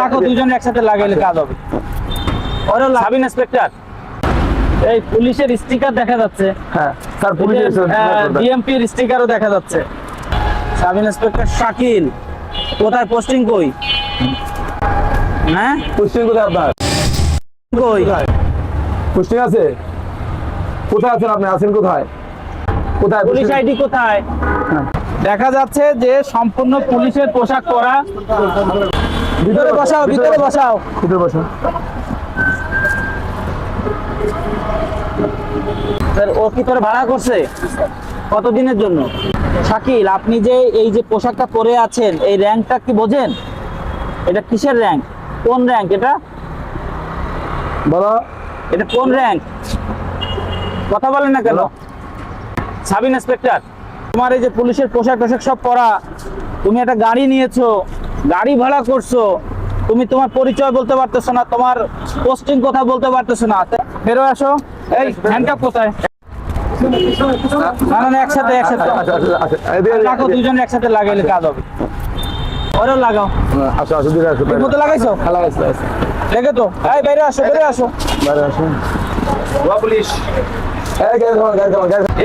রাখো দুজন একসাথে লাগাইলে কাজ হবে। ওরা সাব ইন্সপেক্টর এই পুলিশের স্টিকার দেখা যাচ্ছে। হ্যাঁ স্যার পুলিশ ডিএমপির স্টিকারও দেখা যাচ্ছে। সাব ইন্সপেক্টর শাকিল কোথায় পোস্টিং কই? হ্যাঁ? পুষ্টিং কোথায় আপনার? কই? পুষ্টিং আছে? কোথায় আছেন আপনি? আছেন কোথায়? কোথায় পুলিশ আইডি কোথায়? দেখা যাচ্ছে যে সম্পূর্ণ পুলিশের পোশাক পরা ভিতরে বসাও ভিতরে বসাও। ভিতরে বসুন স্যার ও কি তোর ভাড়া করছে? কতদিনের জন্য? শাকিল আপনি যে এই যে পোশাকটা পরে আছেন এই র্যাঙ্কটা কি বোঝেন? এটা কিসের র্যাঙ্ক? কোন র্যাঙ্ক এটা? বলো। এটা কোন র্যাঙ্ক? কথা বলেন না কেন? সাব ইন্সপেক্টর তোমার এই যে পুলিশের পোশাক টোশাক সব পরা তুমি একটা গাড়ি নিয়েছো গাড়ি ভাড়া করছ, তুমি তোমার পরিচয় বলতে পারতেছো না, তোমার পোস্টিং কথা বলতে পারতেছো না। বেরো আসো। এই হ্যান্ডকাপ কোথায়? একসাথে একসাথে। লাগাইলে লাগাইছো? তো। এই আসো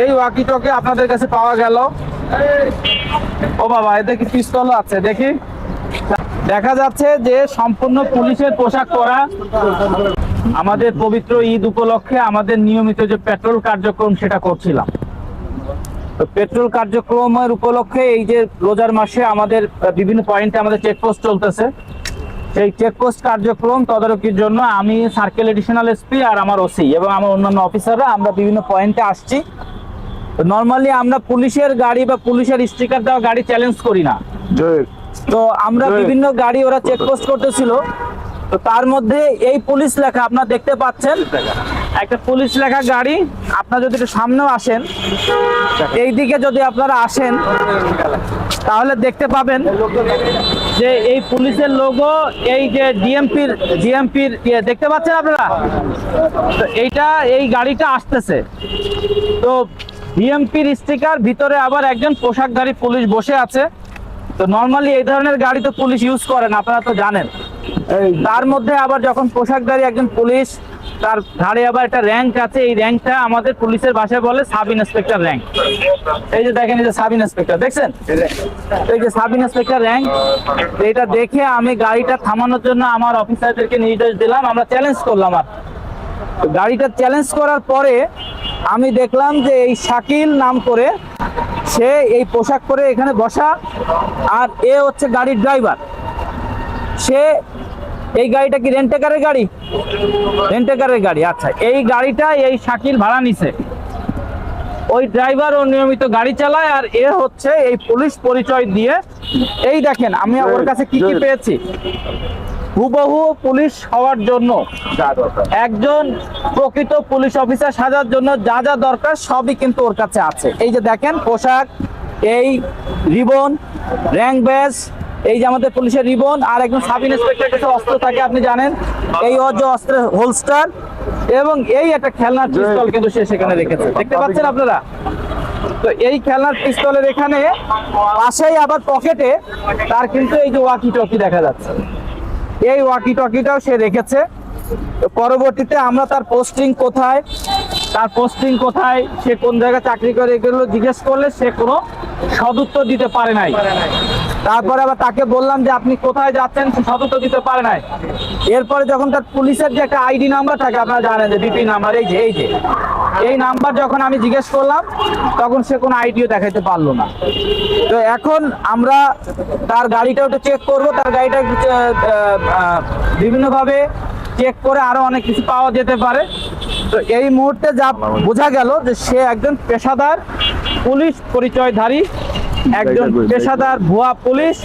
এই ওয়াকি টকে আপনাদের কাছে পাওয়া গেল। ও বাবা এতে কি পিস্তল আছে? দেখি। দেখা যাচ্ছে যে সম্পূর্ণ পুলিশের পোশাক পরা আমাদের পবিত্র ঈদ উপলক্ষে আমাদের নিয়মিত যে পেট্রোল কার্যক্রম সেটা করছিলাম। তো পেট্রোল কার্যক্রমের উপলক্ষে এই যে রোজার মাসে আমাদের বিভিন্ন পয়েন্টে আমাদের চেকপোস্ট চলতেছে। সেই চেকপোস্ট কার্যক্রম তদারকির জন্য আমি সার্কেল এডিশনাল এসপি আর আমার ওসি এবং আমার অন্যান্য অফিসাররা আমরা বিভিন্ন পয়েন্টে আসছি। নর্মালি আমরা পুলিশের গাড়ি বা পুলিশের স্টিকার দেওয়া গাড়ি চ্যালেঞ্জ করি না। তো আমরা বিভিন্ন গাড়ি ওরা চেকপোস্ট করতেছিল। তো তার মধ্যে এই পুলিশ লেখা আপনারা দেখতে পাচ্ছেন। একটা পুলিশ লেখা গাড়ি আপনারা যদি একটু সামনেও আসেন এই দিকে যদি আপনারা আসেন তাহলে দেখতে পাবেন যে এই পুলিশের লোগো এই যে ডিএমপির ডিএমপির ইয়ে দেখতে পাচ্ছেন আপনারা? তো এইটা এই গাড়িটা আসতেছে। তো ডিএমপির স্টিকার ভিতরে আবার একজন পোশাকধারী পুলিশ বসে আছে। তো নর্মালি এই ধরনের গাড়ি তো পুলিশ ইউজ করেন আপনারা তো জানেন। তার মধ্যে আবার যখন পোশাকধারী একজন পুলিশ তার ঘাড়ে আবার একটা র্যাঙ্ক আছে এই র্যাঙ্কটা আমাদের পুলিশের ভাষায় বলে সাব ইন্সপেক্টর র্যাঙ্ক এই যে দেখেন এই যে সাব ইন্সপেক্টর দেখছেন? এই যে সাব ইন্সপেক্টর র্যাঙ্ক এটা দেখে আমি গাড়িটা থামানোর জন্য আমার অফিসারদেরকে নির্দেশ দিলাম আমরা চ্যালেঞ্জ করলাম আর। তো গাড়িটা চ্যালেঞ্জ করার পরে আমি দেখলাম যে এই শাকিল নাম করে সে এই পোশাক পরে এখানে বসা আর এ হচ্ছে গাড়ির ড্রাইভার। সে এই গাড়িটা কি রেন্টেকারের গাড়ি? রেন্টেকারের গাড়ি আচ্ছা। এই গাড়িটা এই শাকিল ভাড়া নিছে। ওই ড্রাইভার ও নিয়মিত গাড়ি চালায় আর এ হচ্ছে এই পুলিশ পরিচয় দিয়ে। এই দেখেন আমি ওর কাছে কি কি পেয়েছি? হুবহু পুলিশ হওয়ার জন্য। একজন প্রকৃত পুলিশ অফিসার সাজার জন্য যা যা দরকার সবই কিন্তু ওর কাছে আছে। এই যে দেখেন পোশাক এই রিবন র্যাঙ্ক ব্যাজ এই যে আমাদের পুলিশের রিবন আর একজন সাব ইন্সপেক্টর কাছে অস্ত্র থাকে আপনি জানেন এই যে অস্ত্রের হোলস্টার এবং এই একটা খেলনার পিস্তল কিন্তু সে সেখানে রেখেছে। দেখতে পাচ্ছেন আপনারা? তো এই খেলনার পিস্তলের এখানে পাশেই আবার পকেটে তার কিন্তু এই যে ওয়াকি টকি দেখা যাচ্ছে। এই ওয়াকি টকিটাও সে রেখেছে। পরবর্তীতে আমরা তার পোস্টিং কোথায়, তার পোস্টিং কোথায়, সে কোন জায়গায় চাকরি করে এগুলো জিজ্ঞেস করলে সে কোনো সদুত্তর দিতে পারে নাই। তারপরে আবার তাকে বললাম যে, আপনি কোথায় যাচ্ছেন? সদুত্তর দিতে পারে নাই। এরপরে যখন তার পুলিশের যে একটা আইডি নাম্বার থাকে, আপনারা জানেন যে ডিপি নাম্বার, এই যে এই যে। এই নাম্বার যখন আমি জিজ্ঞেস করলাম, তখন সে কোনো আইডিও দেখাইতে পারল না। তো এখন আমরা তার গাড়িটা একটু চেক করব। তার গাড়িটা বিভিন্নভাবে চেক করে আরও অনেক কিছু পাওয়া যেতে পারে। তো এই মুহূর্তে যা বোঝা গেল যে সে একজন পেশাদার পুলিশ পরিচয়ধারী, একজন পেশাদার ভুয়া পুলিশ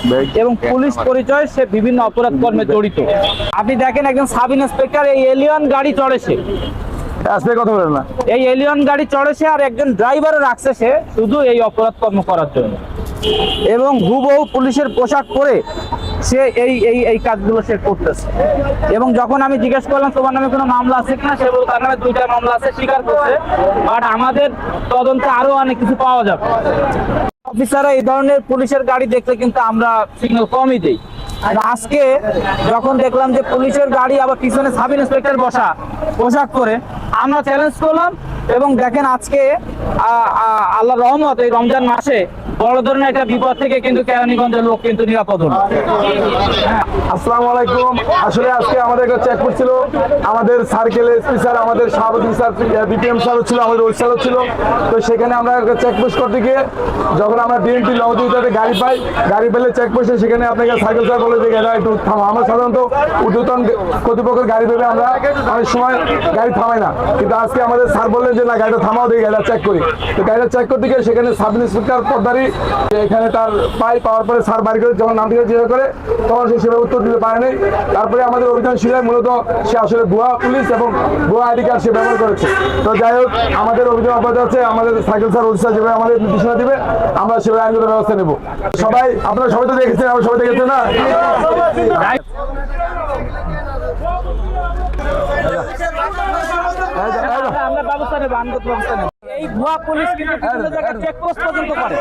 এবং পুলিশ পরিচয়, সে বিভিন্ন অপরাধ কর্মে জড়িত। আপনি দেখেন একজন সাব ইন্সপেক্টর, এই এলিয়ন গাড়ি চড়েছে আসবে কথা বলেন না। এই এলিয়ন গাড়ি চড়েছে আর একজন ড্রাইভারও রাখছে সে শুধু এই অপরাধ কর্ম করার জন্য। এবং হুবহু পুলিশের পোশাক পরে সে এই এই এই কাজগুলো সে করতেছে। এবং যখন আমি জিজ্ঞেস করলাম, তোমার নামে কোনো মামলা আছে কিনা? সে বলল নামে দুইটা মামলা আছে, স্বীকার করছে। বাট আমাদের তদন্তে আরও অনেক কিছু পাওয়া যাবে। অফিসাররা এই ধরনের পুলিশের গাড়ি দেখলে কিন্তু আমরা সিগন্যাল কমই দিই। আর আজকে যখন দেখলাম যে পুলিশের গাড়ি আবার পিছনে সাব ইন্সপেক্টর বসা, পোশাক পরে আমরা চ্যালেঞ্জ করলাম এবং দেখেন আজকে আল্লাহ রহমত এই রমজান মাসে বড় ধরনের একটা বিপদ থেকে কিন্তু কেরানীগঞ্জের লোক কিন্তু নিরাপদ হলো। আসসালামু আলাইকুম। আসলে আজকে আমাদের চেক করছিল আমাদের সার্কেল স্যার আমাদের সভাপতি স্যার বিপিএম স্যার ছিল, আমাদের ওই স্যারও ছিল। তো সেখানে আমরা চেকপোস্ট করতে গিয়ে যখন আমরা বিএনপি লহদিতে গাড়ি পাই, গাড়ি পেলে চেকপোস্টে সেখানে আপনাকে সাইকেল স্যার বলে যে গাড়ি একটু থামা। আমরা সাধারণত ঊর্ধ্বতন কর্তৃপক্ষের গাড়ি পেলে আমরা অনেক সময় গাড়ি থামাই না। কিন্তু আজকে আমাদের স্যার বললেন যে, না, গাড়িটা থামাও দিয়ে গাড়িটা চেক করি। তো গাড়িটা চেক করতে গিয়ে সেখানে সাব ইন্সপেক্টর পদ্মারি এখানে তার পাই পাওয়ার পরে স্যার বাড়ি করে যখন নাম থেকে জিজ্ঞাসা করে, তখন সে সেভাবে উত্তর দিতে পারে নাই তারপরে আমাদের অভিযান শিলায় মূলত সে আসলে ভুয়া পুলিশ এবং ভুয়া আইডি কার্ড সে ব্যবহার করেছে। তো যাই হোক, আমাদের অভিযান অব্যাহত আছে, আমাদের সাইকেল স্যার, ওসি যেভাবে আমাদের নির্দেশনা দিবে, আমরা সেভাবে আইনগত ব্যবস্থা নেব। সবাই, আপনারা সবাই তো দেখেছেন, আমরা সবাই দেখেছেন না? আমরা ব্যবস্থা নেব আইনগত ব্যবস্থা নেব। এই ভুয়া পুলিশ কিন্তু বিভিন্ন জায়গায় চেকপোস্ট পর্যন্ত করে